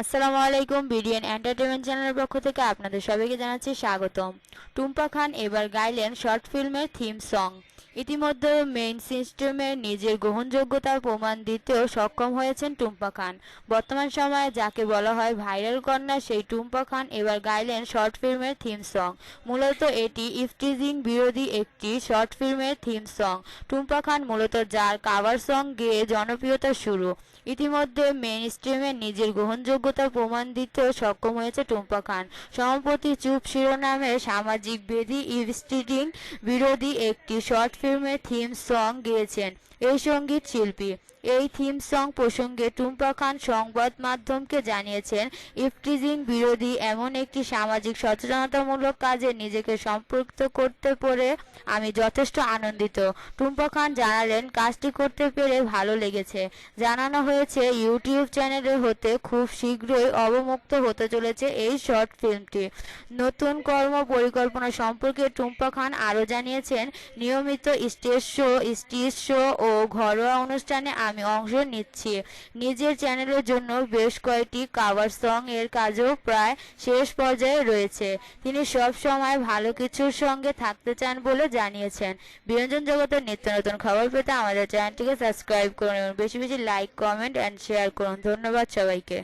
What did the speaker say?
আসসালামু আলাইকুম, BDN entertainment চ্যানেলের পক্ষ থেকে আপনাদের সবাইকে জানাচ্ছি স্বাগতম। টুম্পা খান এবার গাইলেন শর্ট ফিল্মের থিম সং। ইতিমধ্যে মেইন সিস্টেমে নিজের গ্রহণযোগ্যতার প্রমাণ দিতেও সক্ষম হয়েছেন টুম্পা খান। বর্তমান সময়ে যাকে বলা হয় ভাইরাল কন্যা, সেই টুম্পা খান এবার গাইলেন শর্ট ফিল্মের থিম সং। মূলত এটি ইফটিজিং বিরোধী একটি শর্ট ফিল্মের থিম সং। টুম্পা খান মূলত যার কাভার সং গেয়ে জনপ্রিয়তা শুরু। ইতিমধ্যে মেইন স্ট্রিমে নিজের গ্রহণযোগ্যতার প্রমাণ দিতেও সক্ষম হয়েছে টুম্পা খান। সম্প্রতি চুপ শিরোনামে সামাজিক বেদি ইভস্টিটিং বিরোধী একটি শর্ট ফিল্মের থিম সং গেয়েছেন। এই সংগীত শিল্পী। এই থিম সং প্রসঙ্গে টুম্পা খান সংবাদ মাধ্যমকে জানিয়েছেন ইফটিজিং বিরোধী এমন একটি সামাজিক সচেতনতামূলক কাজে নিজেকে সম্পৃক্ত করতে পেরে আমি যথেষ্ট আনন্দিত। টুম্পা খান জানালেন, কাজটি করতে পেরে ভালো লেগেছে। জানানো হয়েছে, ইউটিউব চ্যানেলে হতে খুব শীঘ্রই অবমুক্ত হতে চলেছে এই শর্ট ফিল্মটি। নতুন কর্ম পরিকল্পনা সম্পর্কে টুম্পা খান আরও জানিয়েছেন, নিয়মিত স্টেজ শো স্টেজ শো ও ঘরোয়া অনুষ্ঠানে আমি অংশ নিচ্ছি। নিজের চ্যানেলের জন্য বেশ কয়েকটি কাভার সং এর কাজও প্রায় শেষ পর্যায়ে রয়েছে। তিনি সব সময় ভালো কিছুর সঙ্গে থাকতে চান বলে জানিয়েছেন। বিনোদন জগতের নিত্য নতুন খবর পেতে আমাদের চ্যানেলটিকে সাবস্ক্রাইব করুন বেশি বেশি লাইক কমেন্ট অ্যান্ড শেয়ার করুন। ধন্যবাদ সবাইকে।